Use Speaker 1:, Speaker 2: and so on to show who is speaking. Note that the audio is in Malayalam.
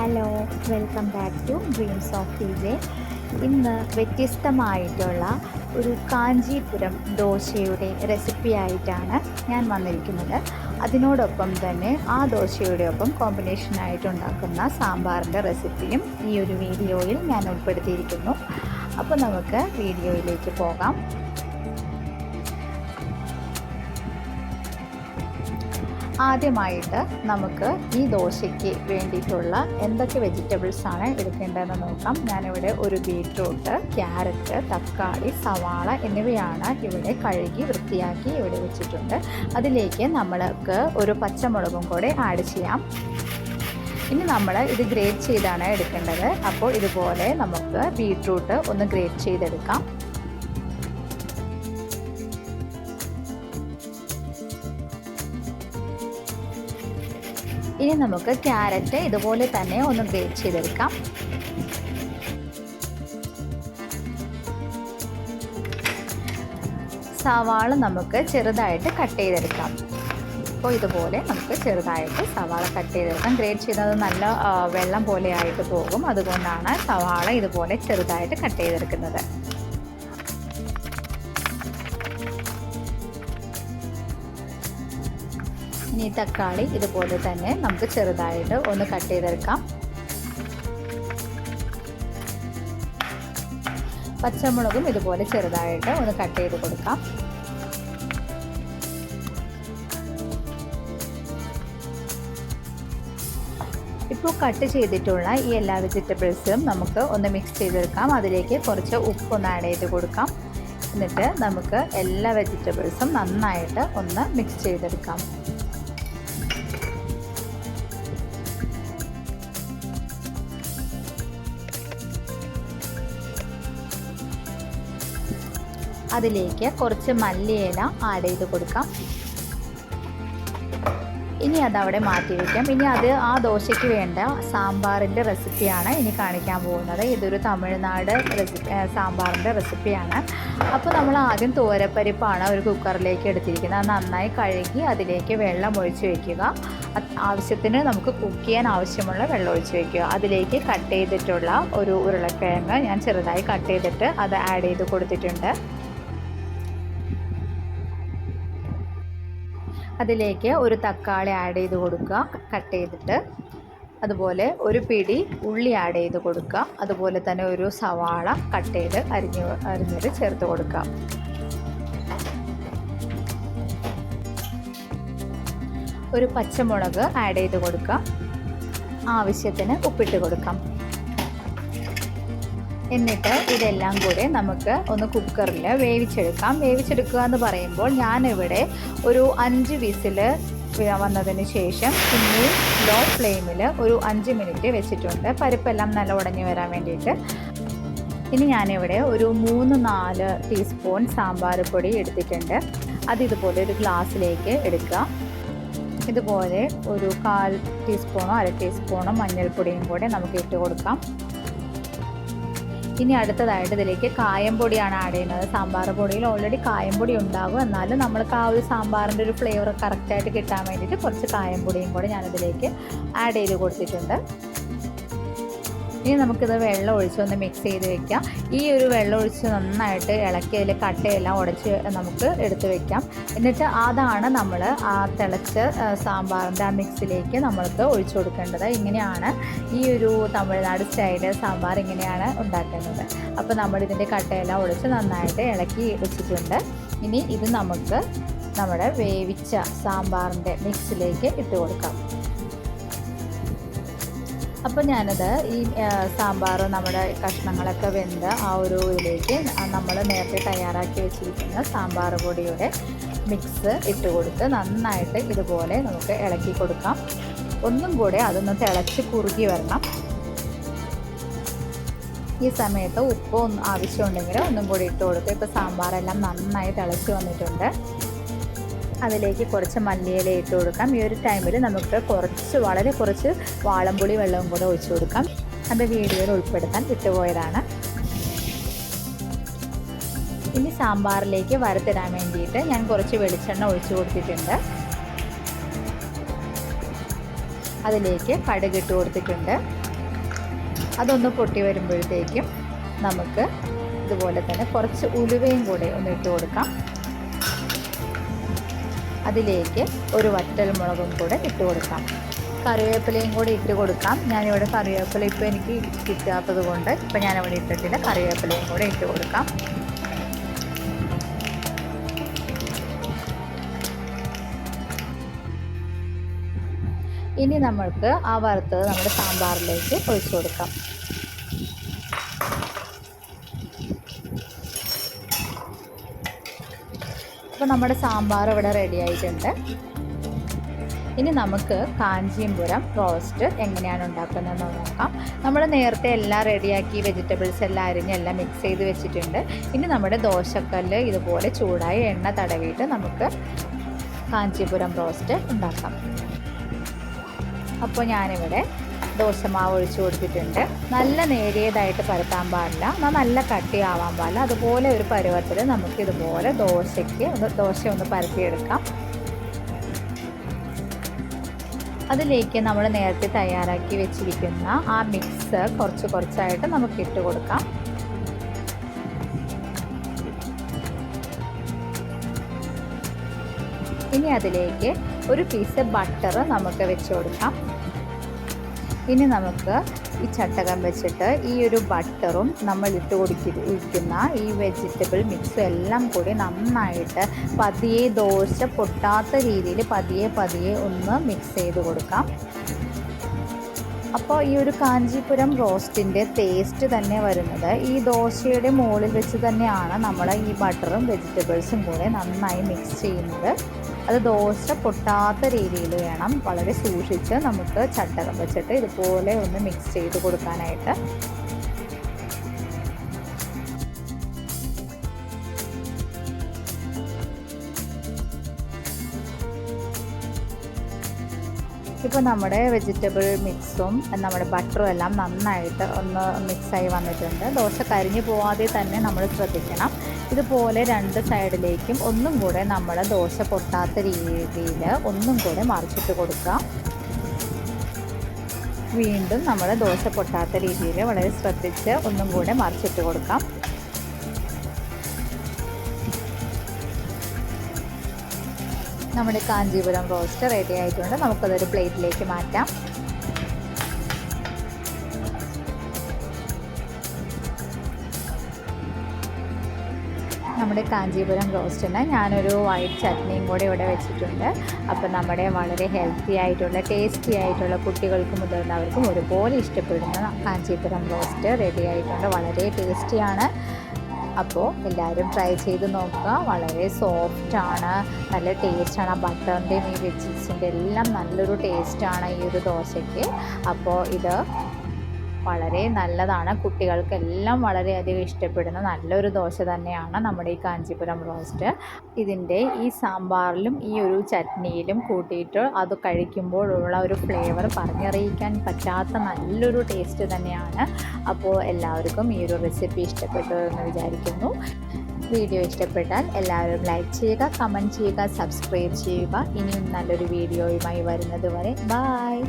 Speaker 1: Hello welcome back to dreams of T J ഇന്ന് വ്യത്യസ്തമായിട്ടുള്ള ഒരു കാഞ്ചീപുരം ദോശയുടെ റെസിപ്പിയായിട്ടാണ് ഞാൻ വന്നിരിക്കുന്നത്. അതിനോടൊപ്പം തന്നെ ആ ദോശയുടെ ഒപ്പം കോമ്പിനേഷനായിട്ട് ഉണ്ടാക്കുന്ന സാമ്പാറിന്റെ റെസിപ്പിയും ഈ ഒരു വീഡിയോയിൽ ഞാൻ ഉൾപ്പെടുത്തിയിരിക്കുന്നു. അപ്പോൾ നമുക്ക് വീഡിയോയിലേക്ക് പോകാം. ആദ്യമായിട്ട് നമുക്ക് ഈ ദോശയ്ക്ക് വേണ്ടിയിട്ടുള്ള എന്തൊക്കെ വെജിറ്റബിൾസ് ആണ് എടുക്കേണ്ടതെന്ന് നോക്കാം. ഞാനിവിടെ ഒരു ബീട്രൂട്ട് ക്യാരറ്റ് തക്കാളി സവാള എന്നിവയാണ് ഇവിടെ കഴുകി വൃത്തിയാക്കി ഇവിടെ വെച്ചിട്ടുണ്ട്. അതിലേക്ക് നമ്മൾക്ക് ഒരു പച്ചമുളകും കൂടെ ആഡ് ചെയ്യാം. ഇനി നമ്മൾ ഇത് ഗ്രേറ്റ് ചെയ്താണ് എടുക്കേണ്ടത്. അപ്പോൾ ഇതുപോലെ നമുക്ക് ബീട്രൂട്ട് ഒന്ന് ഗ്രേറ്റ് ചെയ്തെടുക്കാം. ഇനി നമുക്ക് ക്യാരറ്റ് ഇതുപോലെ തന്നെ ഒന്ന് ഗ്രേറ്റ് ചെയ്തെടുക്കാം. സവാള നമുക്ക് ചെറുതായിട്ട് കട്ട് ചെയ്തെടുക്കാം. അപ്പോൾ ഇതുപോലെ നമുക്ക് ചെറുതായിട്ട് സവാള കട്ട് ചെയ്തെടുക്കാം. ഗ്രേറ്റ് ചെയ്തത് നല്ല വെള്ളം പോലെ ആയിട്ട് പോകും. അതുകൊണ്ടാണ് സവാള ഇതുപോലെ ചെറുതായിട്ട് കട്ട് ചെയ്തെടുക്കുന്നത്. ഇനി തക്കാളി ഇതുപോലെ തന്നെ നമുക്ക് ചെറുതായിട്ട് ഒന്ന് കട്ട് ചെയ്തെടുക്കാം. പച്ചമുളകും ഇതുപോലെ ചെറുതായിട്ട് ഒന്ന് കട്ട് ചെയ്ത് കൊടുക്കാം. ഇപ്പോൾ കട്ട് ചെയ്തിട്ടുള്ള ഈ എല്ലാ വെജിറ്റബിൾസും നമുക്ക് ഒന്ന് മിക്സ് ചെയ്തെടുക്കാം. അതിലേക്ക് കുറച്ച് ഉപ്പൊന്ന് ആഡ് ചെയ്ത് കൊടുക്കാം. എന്നിട്ട് നമുക്ക് എല്ലാ വെജിറ്റബിൾസും നന്നായിട്ട് ഒന്ന് മിക്സ് ചെയ്തെടുക്കാം. അതിലേക്ക് കുറച്ച് മല്ലിയില ആഡ് ചെയ്ത് കൊടുക്കാം. ഇനി അതവിടെ മാറ്റി വയ്ക്കാം ഇനി അത് ആ ദോശയ്ക്ക് വേണ്ട സാമ്പാറിന്റെ റെസിപ്പിയാണ് ഇനി കാണിക്കാൻ പോകുന്നത്. ഇതൊരു തമിഴ്നാട് റെസിപ്പി സാമ്പാറിന്റെ റെസിപ്പിയാണ്. അപ്പോൾ നമ്മൾ ആദ്യം തോരപ്പരിപ്പാണ് ഒരു കുക്കറിലേക്ക് എടുത്തിരിക്കുന്നത്. നന്നായി കഴുകി അതിലേക്ക് വെള്ളം ഒഴിച്ച് വയ്ക്കുക ആവശ്യത്തിന് നമുക്ക് കുക്ക് ചെയ്യാൻ ആവശ്യമുള്ള വെള്ളം ഒഴിച്ച് വയ്ക്കുക അതിലേക്ക് കട്ട് ചെയ്തിട്ടുള്ള ഒരു ഉരുളക്കിഴങ്ങ് ഞാൻ ചെറുതായി കട്ട് ചെയ്തിട്ട് അത് ആഡ് ചെയ്ത് കൊടുത്തിട്ടുണ്ട്. അതിലേക്ക് ഒരു തക്കാളി ആഡ് ചെയ്ത് കൊടുക്കുക. കട്ട് ചെയ്തിട്ട് അതുപോലെ ഒരു പിടി ഉള്ളി ആഡ് ചെയ്ത് കൊടുക്കുക. അതുപോലെ തന്നെ ഒരു സവാള കട്ട് ചെയ്ത് അരിഞ്ഞ് അരിഞ്ഞത് ചേർത്ത് കൊടുക്കുക. ഒരു പച്ചമുളക് ആഡ് ചെയ്ത് കൊടുക്കാം ആവശ്യത്തിന് ഉപ്പിട്ട് കൊടുക്കാം. എന്നിട്ട് ഇതെല്ലാം കൂടെ നമുക്ക് ഒന്ന് കുക്കറിൽ വേവിച്ചെടുക്കാം. വേവിച്ചെടുക്കുക എന്ന് പറയുമ്പോൾ ഞാനിവിടെ ഒരു അഞ്ച് വിസിൽ വന്നതിന് ശേഷം പിന്നെ ലോ ഫ്ലെയിമിൽ ഒരു അഞ്ച് മിനിറ്റ് വെച്ചിട്ടുണ്ട്. പരിപ്പെല്ലാം നല്ല ഉടഞ്ഞു വരാൻ വേണ്ടിയിട്ട്. ഇനി ഞാനിവിടെ ഒരു മൂന്ന് നാല് ടീസ്പൂൺ സാമ്പാർ പൊടി എടുത്തിട്ടുണ്ട്. അത് ഇതുപോലെ ഒരു ഗ്ലാസ്സിലേക്ക് എടുക്കുക ഇതുപോലെ ഒരു കാൽ ടീസ്പൂണോ അര ടീസ്പൂണോ മഞ്ഞൾപ്പൊടിയും കൂടെ നമുക്ക് ഇട്ട് കൊടുക്കാം. ഇനി അടുത്തതായിട്ട് ഇതിലേക്ക് കായം പൊടിയാണ് ആഡ് ചെയ്യുന്നത്. സാമ്പാർ പൊടിയിൽ ഓൾറെഡി കായം പൊടി ഉണ്ടാകും എന്നാലും നമ്മൾക്ക് ആ ഒരു സാമ്പാറിന്റെ ഒരു ഫ്ലേവർ കറക്റ്റായിട്ട് കിട്ടാൻ വേണ്ടിയിട്ട് കുറച്ച് കായം പൊടിയും കൂടെ ഞാനിതിലേക്ക് ആഡ് ചെയ്ത് കൊടുത്തിട്ടുണ്ട്. ഇനി നമുക്കിത് വെള്ളം ഒഴിച്ച് ഒന്ന് മിക്സ് ചെയ്ത് വെക്കാം. ഈ ഒരു വെള്ളം ഒഴിച്ച് നന്നായിട്ട് ഇളക്കി അതിൽ കട്ടയെല്ലാം ഉടച്ച് നമുക്ക് എടുത്ത് വെക്കാം. എന്നിട്ട് അതാണ് നമ്മൾ ആ തിളച്ച സാമ്പാറിന്റെ ആ മിക്സിലേക്ക് നമ്മൾക്ക് ഒഴിച്ചു കൊടുക്കേണ്ടത്. ഇങ്ങനെയാണ് ഈ ഒരു തമിഴ്നാട് സ്റ്റൈൽ സാമ്പാർ ഇങ്ങനെയാണ് ഉണ്ടാക്കുന്നത്. അപ്പോൾ നമ്മളിതിന്റെ കട്ടയെല്ലാം ഒഴിച്ച് നന്നായിട്ട് ഇളക്കി വെച്ചിട്ടുണ്ട്. ഇനി ഇത് നമുക്ക് നമ്മുടെ വേവിച്ച സാമ്പാറിന്റെ മിക്സിലേക്ക് ഇട്ട് കൊടുക്കാം. അപ്പോൾ ഞാനത് ഈ സാമ്പാർ നമ്മുടെ കഷ്ണങ്ങളൊക്കെ വെന്ത് ആ ഒരു ഇതിലേക്ക് നമ്മൾ നേരത്തെ തയ്യാറാക്കി വെച്ചിരിക്കുന്ന സാമ്പാർ പൊടിയുടെ മിക്സ് ഇട്ട് കൊടുത്ത് നന്നായിട്ട് ഇതുപോലെ നമുക്ക് ഇളക്കി കൊടുക്കാം. ഒന്നും കൂടെ അതൊന്ന് തിളച്ച് കുറുകി വരണം. ഈ സമയത്ത് ഉപ്പ് ആവശ്യമുണ്ടെങ്കിൽ ഒന്നും കൂടി ഇട്ട് കൊടുക്കുക ഇപ്പോൾ സാമ്പാറെല്ലാം നന്നായി തിളച്ച് വന്നിട്ടുണ്ട്. അതിലേക്ക് കുറച്ച് മല്ലിയില ഇട്ട് കൊടുക്കാം. ഈ ഒരു ടൈമിൽ നമുക്ക് കുറച്ച് വളരെ കുറച്ച് വാളംപുളി വെള്ളവും കൂടെ ഒഴിച്ചു കൊടുക്കാം. അത് വീഡിയോയിൽ ഉൾപ്പെടുത്താൻ വിട്ടുപോയതാണ്. ഇനി സാമ്പാറിലേക്ക് വരത്തിടാൻ വേണ്ടിയിട്ട് ഞാൻ കുറച്ച് വെളിച്ചെണ്ണ ഒഴിച്ചു കൊടുത്തിട്ടുണ്ട്. അതിലേക്ക് കടുക് ഇട്ട് കൊടുത്തിട്ടുണ്ട്. അതൊന്ന് പൊട്ടി വരുമ്പോഴത്തേക്കും നമുക്ക് ഇതുപോലെ തന്നെ കുറച്ച് ഉലുവയും കൂടെ ഒന്ന് ഇട്ട് കൊടുക്കാം. അതിലേക്ക് ഒരു വറ്റൽ മുളകും കൂടെ ഇട്ട് കൊടുക്കാം. കറിവേപ്പിലയും കൂടി ഇട്ട് കൊടുക്കാം. ഞാനിവിടെ കറിവേപ്പില ഇപ്പോൾ എനിക്ക് കിട്ടാത്തത് കൊണ്ട് ഇപ്പം ഞാനിവിടെ ഇട്ടിട്ടില്ല. കറിവേപ്പിലയും കൂടെ ഇട്ട് കൊടുക്കാം. ഇനി നമ്മൾക്ക് ആ വറുത്തത് നമ്മുടെ സാമ്പാറിലേക്ക് ഒഴിച്ചു കൊടുക്കാം. അപ്പോൾ നമ്മുടെ സാമ്പാർ ഇവിടെ റെഡി ആയിട്ടുണ്ട്. ഇനി നമുക്ക് കാഞ്ചീപുരം റോസ്റ്റ് എങ്ങനെയാണ് ഉണ്ടാക്കുന്നതെന്ന് നോക്കാം. നമ്മൾ നേരത്തെ എല്ലാം റെഡിയാക്കി വെജിറ്റബിൾസ് എല്ലാം അരിഞ്ഞ് എല്ലാം മിക്സ് ചെയ്ത് വെച്ചിട്ടുണ്ട്. ഇനി നമ്മുടെ ദോശക്കല്ല് ഇതുപോലെ ചൂടായ എണ്ണ തടവിയിട്ട് നമുക്ക് കാഞ്ചീപുരം റോസ്റ്റ് ഉണ്ടാക്കാം. അപ്പോൾ ഞാനിവിടെ ദോശമാവ് ഒഴിച്ച് കൊടുത്തിട്ടുണ്ട്. നല്ല നേരിയതായിട്ട് പരത്താൻ പാടില്ല. എന്നാൽ നല്ല കട്ടിയാവാൻ പാടില്ല. അതുപോലെ ഒരു പരുവത്തിൽ നമുക്ക് ഇതുപോലെ ദോശയ്ക്ക് ദോശ ഒന്ന് പരത്തിയെടുക്കാം. അതിലേക്ക് നമ്മൾ നേരത്തെ തയ്യാറാക്കി വെച്ചിരിക്കുന്ന ആ മിക്സ് കുറച്ച് കുറച്ചായിട്ട് നമുക്ക് ഇട്ട് കൊടുക്കാം. ഇനി അതിലേക്ക് ഒരു പീസ് ബട്ടർ നമുക്ക് വെച്ച് കൊടുക്കാം. ഇനി നമുക്ക് ഈ ചട്ടകം വെച്ചിട്ട് ഈ ഒരു ബട്ടറും നമ്മൾ ഇട്ട് കൊടുക്കുന്ന ഈ വെജിറ്റബിൾ മിക്സും എല്ലാം കൂടി നന്നായിട്ട് പതിയെ ദോശ പൊട്ടാത്ത രീതിയിൽ പതിയെ പതിയെ ഒന്ന് മിക്സ് ചെയ്ത് കൊടുക്കാം. അപ്പോൾ ഈ ഒരു കാഞ്ചീപുരം റോസ്റ്റിന്റെ ടേസ്റ്റ് തന്നെ വരുന്നത്. ഈ ദോശയുടെ മുകളിൽ വെച്ച് തന്നെയാണ് നമ്മൾ ഈ ബട്ടറും വെജിറ്റബിൾസും കൂടെ നന്നായി മിക്സ് ചെയ്യുന്നത്. അത് ദോശ പൊട്ടാത്ത രീതിയിൽ വേണം. വളരെ സൂക്ഷിച്ച് നമുക്ക് ചട്ടകം വെച്ചിട്ട് ഇതുപോലെ ഒന്ന് മിക്സ് ചെയ്ത് കൊടുക്കാനായിട്ട്. ഇപ്പോൾ നമ്മുടെ വെജിറ്റബിൾ മിക്സും നമ്മുടെ ബട്ടറും എല്ലാം നന്നായിട്ട് ഒന്ന് മിക്സായി വന്നിട്ടുണ്ട്. ദോശ കരിഞ്ഞു പോവാതെ തന്നെ നമ്മൾ ശ്രദ്ധിക്കണം. ഇതുപോലെ രണ്ട് സൈഡിലേക്കും ഒന്നും കൂടെ നമ്മൾ ദോശ പൊട്ടാത്ത രീതിയിൽ ഒന്നും കൂടെ മറിച്ചിട്ട് കൊടുക്കാം വീണ്ടും നമ്മൾ ദോശ പൊട്ടാത്ത രീതിയിൽ വളരെ ശ്രദ്ധിച്ച് ഒന്നും കൂടെ മറിച്ചിട്ട് കൊടുക്കാം. നമ്മുടെ കാഞ്ചീപുരം റോസ്റ്റ് റെഡി ആയിട്ടുണ്ട്. നമുക്കതൊരു പ്ലേറ്റിലേക്ക് മാറ്റാം. നമ്മുടെ കാഞ്ചീപുരം റോസ്റ്റിന് ഞാനൊരു വൈറ്റ് ചട്നിയും കൂടെ ഇവിടെ വെച്ചിട്ടുണ്ട്. അപ്പോൾ നമ്മുടെ വളരെ ഹെൽത്തി ആയിട്ടുള്ള ടേസ്റ്റി ആയിട്ടുള്ള കുട്ടികൾക്കും മുതിർന്നവർക്കും ഒരുപോലെ ഇഷ്ടപ്പെടുന്ന കാഞ്ചീപുരം റോസ്റ്റ് റെഡി ആയിട്ടുണ്ട്. വളരെ ടേസ്റ്റിയാണ് അപ്പോൾ എല്ലാവരും ട്രൈ ചെയ്ത് നോക്കുക. വളരെ സോഫ്റ്റ് ആണ്. നല്ല ടേസ്റ്റാണ് ആ ബട്ടറിന്റെയും ഈ വെജീസിന്റെ എല്ലാം നല്ലൊരു ടേസ്റ്റാണ് ഈ ഒരു ദോശയ്ക്ക്. അപ്പോൾ ഇത് വളരെ നല്ലതാണ്. കുട്ടികൾക്കെല്ലാം വളരെയധികം ഇഷ്ടപ്പെടുന്ന നല്ലൊരു ദോശ തന്നെയാണ് നമ്മുടെ ഈ കാഞ്ചീപുരം റോസ്റ്റ് ഇതിന്റെ ഈ സാമ്പാറിലും ഈ ഒരു ചട്നിയിലും കൂട്ടിയിട്ട് അത് കഴിക്കുമ്പോഴുള്ള ഒരു ഫ്ലേവർ പറഞ്ഞറിയിക്കാൻ പറ്റാത്ത നല്ലൊരു ടേസ്റ്റ് തന്നെയാണ്. അപ്പോൾ എല്ലാവർക്കും ഈ ഒരു റെസിപ്പി ഇഷ്ടപ്പെട്ടു എന്ന് വിചാരിക്കുന്നു. വീഡിയോ ഇഷ്ടപ്പെട്ടാൽ എല്ലാവരും ലൈക്ക് ചെയ്യുക കമന്റ് ചെയ്യുക സബ്സ്ക്രൈബ് ചെയ്യുക. ഇനിയും നല്ലൊരു വീഡിയോയുമായി വരുന്നത് വരെ. ബായ്